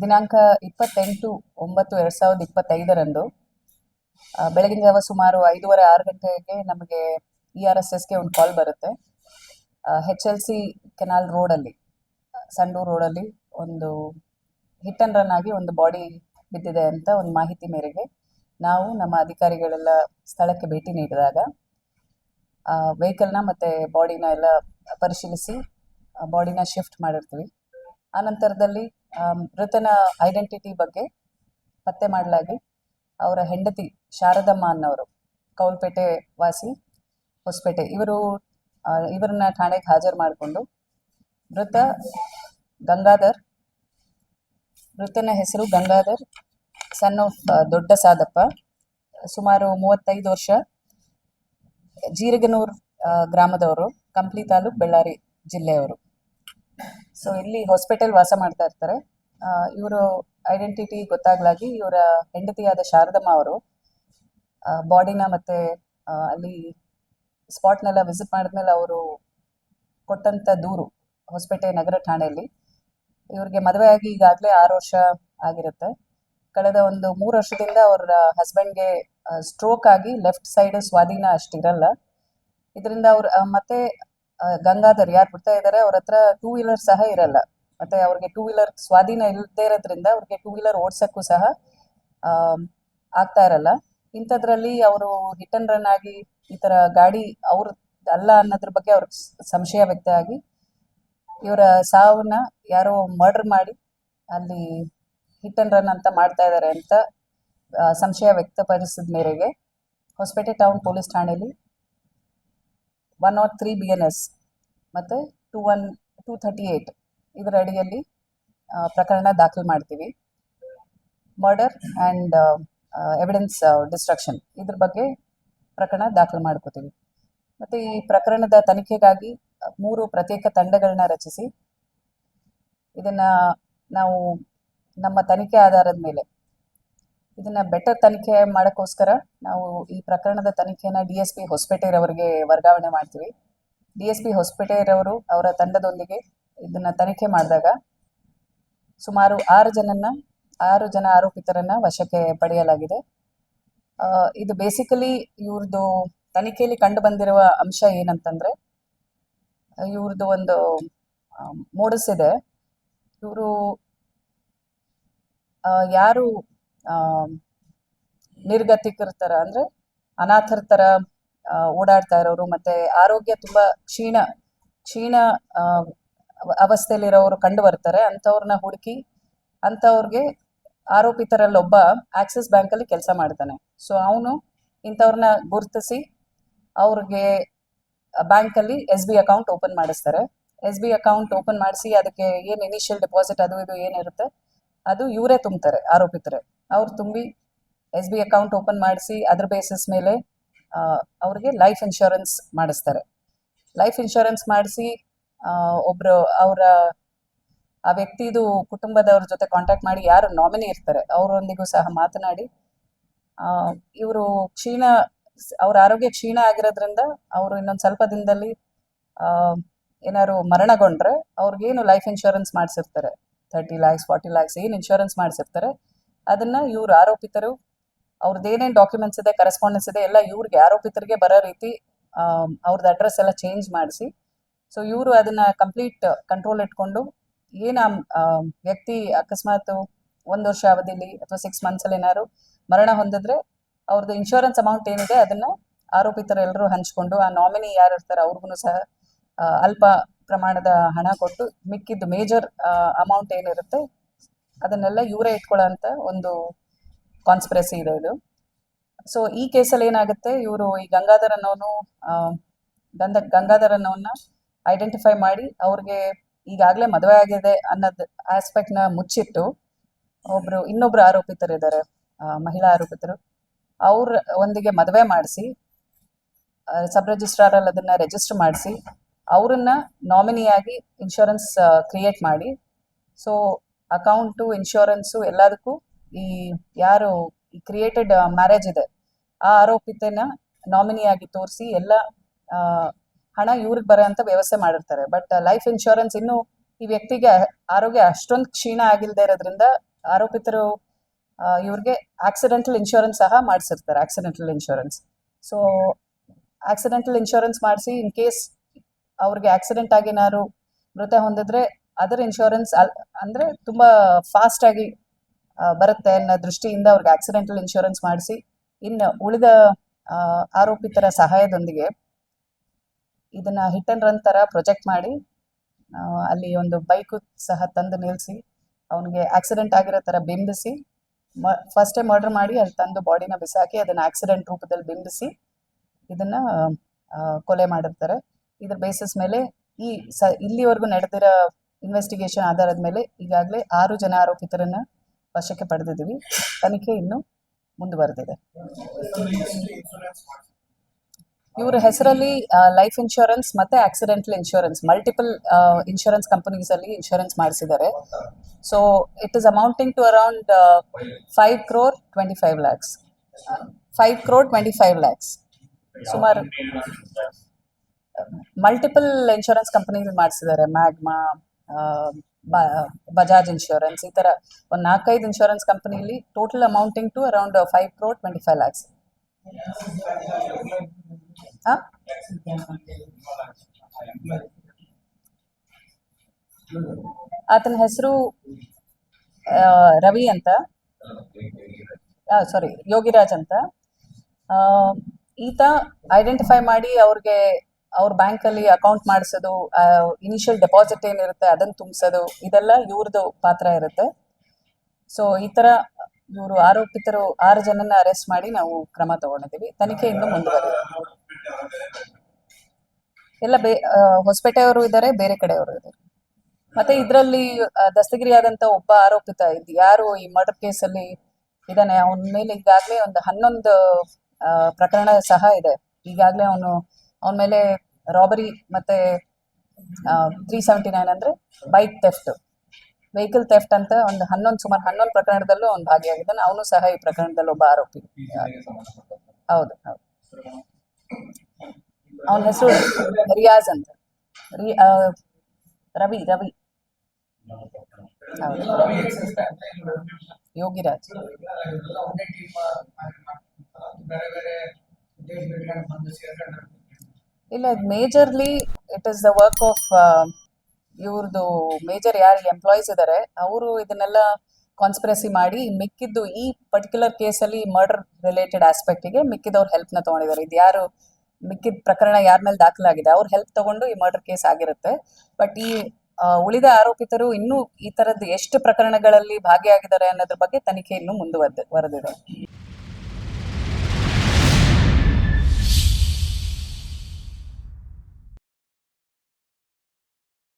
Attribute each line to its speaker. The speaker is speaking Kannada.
Speaker 1: ದಿನಾಂಕ ಇಪ್ಪತ್ತೆಂಟು ಒಂಬತ್ತು ಎರಡ್ ಸಾವಿರದ ಇಪ್ಪತ್ತೈದರಂದು ಬೆಳಗಿನ ಜಾವ ಸುಮಾರು ಐದೂವರೆ ಆರು ಗಂಟೆಗೆ ನಮಗೆ ಇ ಆರ್ ಎಸ್ ಎಸ್ಗೆ ಒಂದು ಕಾಲ್ ಬರುತ್ತೆ. ಹೆಚ್ ಎಲ್ ಸಿ ಕೆನಾಲ್ ರೋಡಲ್ಲಿ ಸಂಡೂರು ರೋಡಲ್ಲಿ ಒಂದು ಹಿಟ್ ಅಂಡ್ ರನ್ ಆಗಿ ಒಂದು ಬಾಡಿ ಬಿದ್ದಿದೆ ಅಂತ ಒಂದು ಮಾಹಿತಿ ಮೇರೆಗೆ ನಾವು ನಮ್ಮ ಅಧಿಕಾರಿಗಳೆಲ್ಲ ಸ್ಥಳಕ್ಕೆ ಭೇಟಿ ನೀಡಿದಾಗ ವೆಹಿಕಲ್ನ ಮತ್ತು ಬಾಡಿನ ಎಲ್ಲ ಪರಿಶೀಲಿಸಿ ಬಾಡಿನ ಶಿಫ್ಟ್ ಮಾಡಿರ್ತೀವಿ. ಆ ನಂತರದಲ್ಲಿ ಮೃತನ ಐಡೆಂಟಿಟಿ ಬಗ್ಗೆ ಪತ್ತೆ ಮಾಡಲಾಗಿ ಅವರ ಹೆಂಡತಿ ಶಾರದಮ್ಮ ಅನ್ನೋರು, ಕೌಲ್ಪೇಟೆ ವಾಸಿ, ಹೊಸಪೇಟೆ, ಇವರು ಇವರನ್ನ ಠಾಣೆಗೆ ಹಾಜರು ಮಾಡಿಕೊಂಡು ಮೃತ ಗಂಗಾಧರ್, ಮೃತನ ಹೆಸರು ಗಂಗಾಧರ್ ಸನ್ ಆಫ್ ದೊಡ್ಡ ಸಾದಪ್ಪ, ಸುಮಾರು ಮೂವತ್ತೈದು ವರ್ಷ, ಜೀರಗನೂರ್ ಗ್ರಾಮದವರು, ಕಂಪ್ಲಿ ತಾಲೂಕ್ ಬಳ್ಳಾರಿ ಜಿಲ್ಲೆಯವರು. ಸೊ ಇಲ್ಲಿ ಹಾಸ್ಪಿಟಲ್ ವಾಸ ಮಾಡ್ತಾ ಇರ್ತಾರೆ. ಇವರು ಐಡೆಂಟಿಟಿ ಗೊತ್ತಾಗ್ಲಾಗಿ ಇವರ ಹೆಂಡತಿಯಾದ ಶಾರದಮ್ಮ ಅವರು ಬಾಡಿನ ಮತ್ತೆ ಅಲ್ಲಿ ಸ್ಪಾಟ್ನೆಲ್ಲ ವಿಸಿಟ್ ಮಾಡಿದ್ಮೇಲೆ ಅವರು ಕೊಟ್ಟಂತ ದೂರು ಹೊಸಪೇಟೆ ನಗರ ಠಾಣೆಯಲ್ಲಿ. ಇವ್ರಿಗೆ ಮದುವೆ ಆಗಿ ಈಗಾಗಲೇ ಆರು ವರ್ಷ ಆಗಿರುತ್ತೆ. ಕಳೆದ ಒಂದು ಮೂರು ವರ್ಷದಿಂದ ಅವರ ಹಸ್ಬೆಂಡ್ಗೆ ಸ್ಟ್ರೋಕ್ ಆಗಿ ಲೆಫ್ಟ್ ಸೈಡ್ ಸ್ವಾಧೀನ ಅಷ್ಟಿರಲ್ಲ. ಇದರಿಂದ ಅವ್ರ ಮತ್ತೆ ಗಂಗಾಧರ್ ಯಾರು ಬಿಡ್ತಾ ಇದ್ದಾರೆ ಅವ್ರ ಹತ್ರ ಟೂ ವೀಲರ್ ಸಹ ಇರಲ್ಲ. ಮತ್ತೆ ಅವ್ರಿಗೆ ಟೂ ವೀಲರ್ ಸ್ವಾಧೀನ ಇಲ್ಲದೇ ಇರೋದ್ರಿಂದ ಅವ್ರಿಗೆ ಟೂ ವೀಲರ್ ಓಡ್ಸಕ್ಕೂ ಸಹ ಆಗ್ತಾ ಇರಲ್ಲ. ಇಂಥದ್ರಲ್ಲಿ ಅವರು ಹಿಟ್ ಅಂಡ್ ರನ್ ಆಗಿ ಈ ತರ ಗಾಡಿ ಅವ್ರ ಅಲ್ಲ ಅನ್ನೋದ್ರ ಬಗ್ಗೆ ಅವ್ರಿಗೆ ಸಂಶಯ ವ್ಯಕ್ತ ಆಗಿ ಇವರ ಸಾವನ್ನ ಯಾರೋ ಮರ್ಡರ್ ಮಾಡಿ ಅಲ್ಲಿ ಹಿಟ್ ಅಂಡ್ ರನ್ ಅಂತ ಮಾಡ್ತಾ ಇದ್ದಾರೆ ಅಂತ ಸಂಶಯ ವ್ಯಕ್ತಪಡಿಸಿದ ಮೇರೆಗೆ ಹೊಸಪೇಟೆ ಟೌನ್ ಪೊಲೀಸ್ ಠಾಣೆಯಲ್ಲಿ one not three B N S ಮತ್ತೆ two one two thirty eight ಇದರ ಅಡಿಯಲ್ಲಿ ಪ್ರಕರಣ ದಾಖಲು ಮಾಡ್ತೀವಿ. ಮರ್ಡರ್ ಆ್ಯಂಡ್ ಎವಿಡೆನ್ಸ್ ಡಿಸ್ಟ್ರಕ್ಷನ್ ಇದ್ರ ಬಗ್ಗೆ ಪ್ರಕರಣ ದಾಖಲು ಮಾಡ್ಕೋತೀವಿ. ಮತ್ತು ಈ ಪ್ರಕರಣದ ತನಿಖೆಗಾಗಿ ಮೂರು ಪ್ರತ್ಯೇಕ ತಂಡಗಳನ್ನ ರಚಿಸಿ, ಇದನ್ನ ನಾವು ನಮ್ಮ ತನಿಖೆ ಆಧಾರದ ಮೇಲೆ, ಇದನ್ನ ಬೆಟರ್ ತನಿಖೆ ಮಾಡೋಕ್ಕೋಸ್ಕರ ನಾವು ಈ ಪ್ರಕರಣದ ತನಿಖೆನ ಡಿ ಎಸ್ ಪಿ ಹೊಸಪೇಟೆರವರಿಗೆ ವರ್ಗಾವಣೆ ಮಾಡ್ತೀವಿ. ಡಿ ಎಸ್ ಪಿ ಹೊಸಪೇಟೆರವರು ಅವರ ತಂಡದೊಂದಿಗೆ ಇದನ್ನ ತನಿಖೆ ಮಾಡಿದಾಗ ಸುಮಾರು ಆರು ಜನನ್ನ, ಆರು ಜನ ಆರೋಪಿತರನ್ನ ವಶಕ್ಕೆ ಪಡೆಯಲಾಗಿದೆ. ಇದು ಬೇಸಿಕಲಿ ಇವ್ರದ್ದು ತನಿಖೆಯಲ್ಲಿ ಕಂಡು ಬಂದಿರುವ ಅಂಶ ಏನಂತಂದ್ರೆ ಇವ್ರದ್ದು ಒಂದು ಮೋಡಸ್ ಇದೆ. ಇವರು ಯಾರು ನಿರ್ಗತಿಕರ ತರ ಅಂದ್ರೆ ಅನಾಥರ ತರ ಓಡಾಡ್ತಾ ಇರೋರು ಮತ್ತೆ ಆರೋಗ್ಯ ತುಂಬಾ ಕ್ಷೀಣ ಕ್ಷೀಣ ಅವಸ್ಥೆಯಲ್ಲಿರೋರು ಕಂಡು ಬರ್ತಾರೆ. ಅಂಥವ್ರನ್ನ ಹುಡುಕಿ, ಅಂಥವ್ರಿಗೆ ಆರೋಪಿತರಲ್ಲೊಬ್ಬ ಆಕ್ಸಿಸ್ ಬ್ಯಾಂಕಲ್ಲಿ ಕೆಲಸ ಮಾಡ್ತಾನೆ. ಸೊ ಅವನು ಇಂಥವ್ರನ್ನ ಗುರುತಿಸಿ ಅವ್ರಿಗೆ ಬ್ಯಾಂಕಲ್ಲಿ ಎಸ್ ಬಿ ಅಕೌಂಟ್ ಓಪನ್ ಮಾಡಿಸ್ತಾರೆ. ಎಸ್ ಬಿ ಅಕೌಂಟ್ ಓಪನ್ ಮಾಡಿಸಿ ಅದಕ್ಕೆ ಏನು ಇನಿಷಿಯಲ್ ಡೆಪಾಸಿಟ್ ಅದು ಇದು ಏನಿರುತ್ತೆ, ಅದು ಇವರೇ ತುಂಬ್ತಾರೆ, ಆರೋಪಿತರೆ. ಅವ್ರು ತುಂಬಿ ಎಸ್ ಬಿ ಅಕೌಂಟ್ ಓಪನ್ ಮಾಡಿಸಿ ಅದ್ರ ಬೇಸಿಸ್ ಮೇಲೆ ಅವ್ರಿಗೆ ಲೈಫ್ ಇನ್ಶೂರೆನ್ಸ್ ಮಾಡಿಸ್ತಾರೆ. ಲೈಫ್ ಇನ್ಶೂರೆನ್ಸ್ ಮಾಡಿಸಿ ಒಬ್ರು ಅವರ ಆ ವ್ಯಕ್ತಿದು ಕುಟುಂಬದವ್ರ ಜೊತೆ ಕಾಂಟ್ಯಾಕ್ಟ್ ಮಾಡಿ ಯಾರು ನಾಮಿನಿ ಇರ್ತಾರೆ ಅವರೊಂದಿಗೂ ಸಹ ಮಾತನಾಡಿ ಇವರು ಕ್ಷೀಣ ಅವ್ರ ಆರೋಗ್ಯ ಕ್ಷೀಣ ಆಗಿರೋದ್ರಿಂದ ಅವರು ಇನ್ನೊಂದು ಸ್ವಲ್ಪ ದಿನದಲ್ಲಿ ಆ, ಏನಾದ್ರು ಮರಣಗೊಂಡ್ರೆ ಅವ್ರಿಗೇನು ಲೈಫ್ ಇನ್ಶೂರೆನ್ಸ್ ಮಾಡಿಸಿರ್ತಾರೆ ತರ್ಟಿ ಲ್ಯಾಕ್ಸ್ ಫಾರ್ಟಿ ಲ್ಯಾಕ್ಸ್ ಏನು ಇನ್ಶೂರೆನ್ಸ್ ಮಾಡಿಸಿರ್ತಾರೆ ಅದನ್ನ ಇವ್ರು ಆರೋಪಿತರು ಅವ್ರದ್ದು ಏನೇನು ಡಾಕ್ಯುಮೆಂಟ್ಸ್ ಇದೆ ಕರೆಸ್ಪಾಂಡೆನ್ಸ್ ಇದೆ ಎಲ್ಲ ಇವ್ರಿಗೆ ಆರೋಪಿತರಿಗೆ ಬರೋ ರೀತಿ ಅವ್ರದ್ದು ಅಡ್ರೆಸ್ ಎಲ್ಲ ಚೇಂಜ್ ಮಾಡಿಸಿ ಸೊ ಇವರು ಅದನ್ನ ಕಂಪ್ಲೀಟ್ ಕಂಟ್ರೋಲ್ ಇಟ್ಕೊಂಡು ಏನ ವ್ಯಕ್ತಿ ಅಕಸ್ಮಾತ್ ಒಂದು ವರ್ಷ ಅವಧಿಲಿ ಅಥವಾ ಸಿಕ್ಸ್ ಮಂತ್ಸಲ್ಲಿ ಏನಾದ್ರು ಮರಣ ಹೊಂದಿದ್ರೆ ಅವ್ರದ್ದು ಇನ್ಶೂರೆನ್ಸ್ ಅಮೌಂಟ್ ಏನಿದೆ ಅದನ್ನ ಆರೋಪಿತರೆಲ್ಲರೂ ಹಂಚ್ಕೊಂಡು ಆ ನಾಮಿನಿ ಯಾರು ಇರ್ತಾರೆ ಅವ್ರಿಗೂ ಸಹ ಅಲ್ಪ ಪ್ರಮಾಣದ ಹಣ ಕೊಟ್ಟು ಮಿಕ್ಕಿದ್ದು ಮೇಜರ್ ಅಮೌಂಟ್ ಏನಿರುತ್ತೆ ಅದನ್ನೆಲ್ಲ ಇವರೇ ಇಟ್ಕೊಳ್ಳೋ ಅಂತ ಒಂದು ಕಾನ್ಸ್ಪಿರಸಿ ಇದೆ ಇದು. ಸೊ ಈ ಕೇಸಲ್ಲಿ ಏನಾಗುತ್ತೆ ಇವರು ಈ ಗಂಗಾಧರ್ ಅನ್ನೋನು ಗಂಧ ಗಂಗಾಧರ್ ಅನ್ನೋನ್ನ ಐಡೆಂಟಿಫೈ ಮಾಡಿ ಅವ್ರಿಗೆ ಈಗಾಗಲೇ ಮದುವೆ ಆಗಿದೆ ಅನ್ನೋದು ಆಸ್ಪೆಕ್ಟ್ನ ಮುಚ್ಚಿಟ್ಟು ಒಬ್ರು ಇನ್ನೊಬ್ರು ಆರೋಪಿತರಿದ್ದಾರೆ ಮಹಿಳಾ ಆರೋಪಿತರು. ಅವ್ರ ಒಂದಿಗೆ ಮದುವೆ ಮಾಡಿಸಿ ಸಬ್ ರಿಜಿಸ್ಟ್ರಾರಲ್ಲಿ ಅದನ್ನ ರಿಜಿಸ್ಟರ್ ಮಾಡಿಸಿ, ಅವರನ್ನ ನಾಮಿನಿಯಾಗಿ ಇನ್ಶೂರೆನ್ಸ್ ಕ್ರಿಯೇಟ್ ಮಾಡಿ. ಸೊ ಅಕೌಂಟು ಇನ್ಶೂರೆನ್ಸು ಎಲ್ಲದಕ್ಕೂ ಈ ಯಾರು ಈ ಕ್ರಿಯೇಟೆಡ್ ಮ್ಯಾರೇಜ್ ಇದೆ, ಆ ಆರೋಪಿತನ ನಾಮಿನಿಯಾಗಿ ತೋರಿಸಿ ಎಲ್ಲ ಹಣ ಇವ್ರಿಗೆ ಬರೋ ಅಂತ ವ್ಯವಸ್ಥೆ ಮಾಡಿರ್ತಾರೆ. ಬಟ್ ಲೈಫ್ ಇನ್ಶೂರೆನ್ಸ್ ಇನ್ನು ಈ ವ್ಯಕ್ತಿಗೆ ಆರೋಗ್ಯ ಅಷ್ಟೊಂದು ಕ್ಷೀಣ ಆಗಿಲ್ಲದೆ ಇರೋದ್ರಿಂದ ಆರೋಪಿತರು ಇವ್ರಿಗೆ ಆಕ್ಸಿಡೆಂಟಲ್ ಇನ್ಶೂರೆನ್ಸ್ ಸಹ ಮಾಡಿಸಿರ್ತಾರೆ accidental insurance so accidental insurance ಮಾಡಿಸಿ ಇನ್ ಕೇಸ್ ಅವ್ರಿಗೆ ಆಕ್ಸಿಡೆಂಟ್ ಆಗಿ ಮೃತ ಹೊಂದಿದ್ರೆ ಅದರ ಇನ್ಶೂರೆನ್ಸ್ ಅಂದ್ರೆ ತುಂಬಾ ಫಾಸ್ಟ್ ಆಗಿ ಬರುತ್ತೆ ಅನ್ನೋ ದೃಷ್ಟಿಯಿಂದ ಅವ್ರಿಗೆ ಆಕ್ಸಿಡೆಂಟಲ್ ಇನ್ಶೂರೆನ್ಸ್ ಮಾಡಿಸಿ ಇನ್ನು ಉಳಿದ ಆರೋಪಿತರ ಸಹಾಯದೊಂದಿಗೆ ಇದನ್ನ ಹಿಟ್ ಅಂಡ್ ರನ್ ತರ ಪ್ರೊಜೆಕ್ಟ್ ಮಾಡಿ ಅಲ್ಲಿ ಒಂದು ಬೈಕು ಸಹ ತಂದು ನಿಲ್ಲಿಸಿ ಅವನಿಗೆ ಆಕ್ಸಿಡೆಂಟ್ ಆಗಿರೋ ತರ ಬಿಂಬಿಸಿ ಫಸ್ಟ್ ಮರ್ಡರ್ ಮಾಡಿ ಅಲ್ಲಿ ತಂದು ಬಾಡಿನ ಬಿಸಾಕಿ ಅದನ್ನ ಆಕ್ಸಿಡೆಂಟ್ ರೂಪದಲ್ಲಿ ಬಿಂಬಿಸಿ, ಇದನ್ನ ಕೊಲೆ ಮಾಡಿರ್ತಾರೆ. ಇದ್ರ ಬೇಸಿಸ್ ಮೇಲೆ ಈ ಸ, ಇಲ್ಲಿವರೆಗೂ ನಡೆದಿರೋ ಇನ್ವೆಸ್ಟಿಗೇಷನ್ ಆಧಾರದ ಮೇಲೆ ಈಗಾಗಲೇ ಆರು ಜನ ಆರೋಪಿತರನ್ನ ವಶಕ್ಕೆ ಪಡೆದಿದ್ದೀವಿ. ತನಿಖೆ ಇನ್ನೂ ಮುಂದುವರೆದಿದೆ. ಇವರ ಹೆಸರಲ್ಲಿ ಲೈಫ್ ಇನ್ಶೂರೆನ್ಸ್ ಮತ್ತೆ accidental insurance multiple insurance companies ಅಲ್ಲಿ ಇನ್ಶೂರೆನ್ಸ್ ಮಾಡಿಸಿದ್ದಾರೆ. So it is amounting to around five crore twenty five lakhs five crore twenty five lakhs ಸುಮಾರು ಮಲ್ಟಿಪಲ್ ಇನ್ಶೂರೆನ್ಸ್ ಕಂಪನೀಸ್ ಮಾಡಿಸಿದ್ದಾರೆ. ಮ್ಯಾಗ್ಮಾ ಬಜಾಜ್ ಇನ್ಶೂರೆನ್ಸ್ ಈ ತರ ಒಂದು ನಾಲ್ಕೈದು insurance ಕಂಪನಿಲಿ total amounting to around five crore twenty five lakhs ಆತನ ಹೆಸರು ರವಿ ಅಂತ. ಸಾರಿ ಯೋಗಿರಾಜ್ ಅಂತ. ಈತ ಐಡೆಂಟಿಫೈ ಮಾಡಿ ಅವ್ರಿಗೆ ಅವ್ರ ಬ್ಯಾಂಕಲ್ಲಿ ಅಕೌಂಟ್ ಮಾಡಿಸೋದು ಇನಿಷಿಯಲ್ ಡೆಪಾಸಿಟ್ ಏನಿರುತ್ತೆ ಅದನ್ನು ತುಂಬಿಸೋದು, ಇದೆಲ್ಲ ಇವ್ರದ್ದು ಪಾತ್ರ ಇರುತ್ತೆ. ಸೊ ಈ ಥರ ಇವರು ಆರೋಪಿತರು ಆರು ಜನನ ಅರೆಸ್ಟ್ ಮಾಡಿ ನಾವು ಕ್ರಮ ತಗೊಂಡಿದ್ದೀವಿ. ತನಿಖೆ ಇನ್ನೂ ಮುಂದುವರಿದೆ ಎಲ್ಲ ಬೇ ಹೊಸಪೇಟೆಯವರು ಇದ್ದಾರೆ ಬೇರೆ ಕಡೆಯವರು ಇದ್ದಾರೆ. ಮತ್ತೆ ಇದರಲ್ಲಿ ದಸ್ತಗಿರಿ ಆದಂತ ಒಬ್ಬ ಆರೋಪಿತ ಇದು ಯಾರು ಈ ಮರ್ಡರ್ ಕೇಸಲ್ಲಿ ಇದಾನೆ ಅವನ ಮೇಲೆ ಈಗಾಗಲೇ ಒಂದು ಹನ್ನೊಂದು ಪ್ರಕರಣ ಸಹ ಇದೆ. ಈಗಾಗಲೇ ಅವನು ಅವನ ಮೇಲೆ ರಾಬರಿ ಮತ್ತೆ ತ್ರೀ ಸೆವೆಂಟಿ ನೈನ್ ಅಂದ್ರೆ ಬೈಕ್ ಥೆಫ್ಟ್ ವೆಹಿಕಲ್ ಥೆಫ್ಟ್ ಅಂತ ಒಂದು ಹನ್ನೊಂದು ಸುಮಾರು ಹನ್ನೊಂದು ಪ್ರಕರಣದಲ್ಲೂ ಅವನು ಭಾಗಿಯಾಗಿದ್ದಾನೆ. ಅವನು ಸಹ ಈ ಪ್ರಕರಣದಲ್ಲಿ ಒಬ್ಬ ಆರೋಪಿ. ಹೌದು ಹೌದು. ಅವನ ಹೆಸರು ರಿಯಾಜ್ ಅಂತ. ರವಿ ರವಿ. ಯೋಗಿರಾಜ್. ಇಲ್ಲ majorly it is the work of ಇವ್ರದ್ದು ಮೇಜರ್ ಯಾರು ಎಂಪ್ಲಾಯೀಸ್ ಇದ್ದಾರೆ ಅವರು ಇದನ್ನೆಲ್ಲ ಕಾನ್ಸ್ಪಿರಸಿ ಮಾಡಿ ಮಿಕ್ಕಿದ್ದು ಈ ಪರ್ಟಿಕ್ಯುಲರ್ ಕೇಸ್ ಅಲ್ಲಿ ಮರ್ಡರ್ ರಿಲೇಟೆಡ್ ಆಸ್ಪೆಕ್ಟ್ ಆಸ್ಪೆಕ್ಟಿಗೆ ಮಿಕ್ಕಿದವ್ರ ನ ತಗೊಂಡಿದ್ದಾರೆ. ಇದು ಯಾರು ಮಿಕ್ಕಿದ ಪ್ರಕರಣ ಯಾರ ಮೇಲೆ ದಾಖಲಾಗಿದೆ, ಅವ್ರ ಹೆಲ್ಪ್ ತಗೊಂಡು ಈ ಮರ್ಡರ್ ಕೇಸ್ ಆಗಿರುತ್ತೆ. ಬಟ್ ಈ ಉಳಿದ ಆರೋಪಿತರು ಇನ್ನೂ ಈ ತರದ್ದು ಎಷ್ಟು ಪ್ರಕರಣಗಳಲ್ಲಿ ಭಾಗಿಯಾಗಿದ್ದಾರೆ ಅನ್ನೋದ್ರ ಬಗ್ಗೆ ತನಿಖೆ ಇನ್ನೂ ಮುಂದುವರೆದಿದೆ ವರೆದಿದೆ.